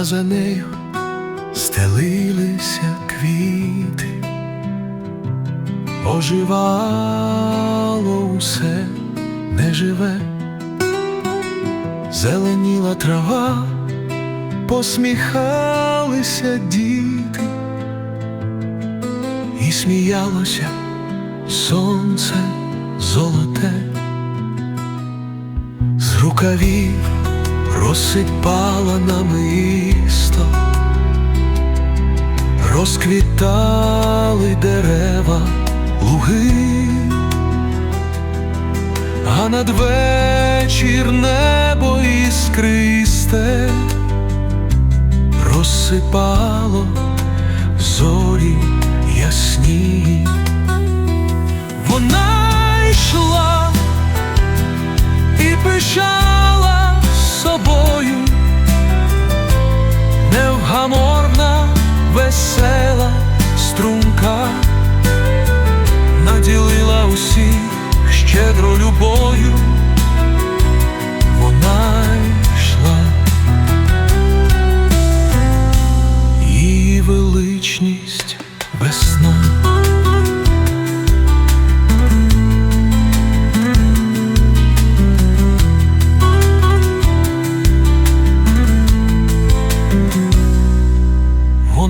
а за нею стелилися квіти, оживало усе неживе, зеленіла трава, посміхалися діти, і сміялося сонце золоте, з рукавів розсипала намисто, розквітали дерева, луги, а надвечір небо іскристе розсипало зорі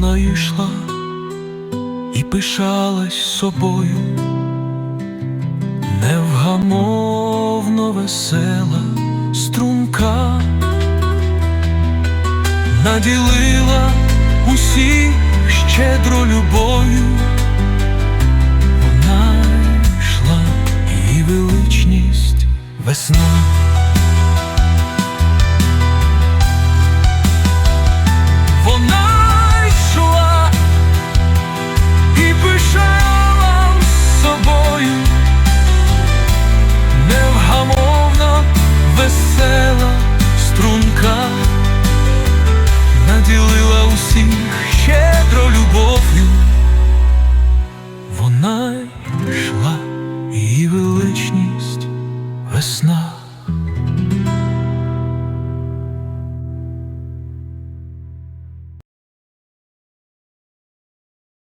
Вона йшла і пишалась собою, невгамовно весела струнка, наділила усіх щедро любою, вона йшла і величність весна. Весна.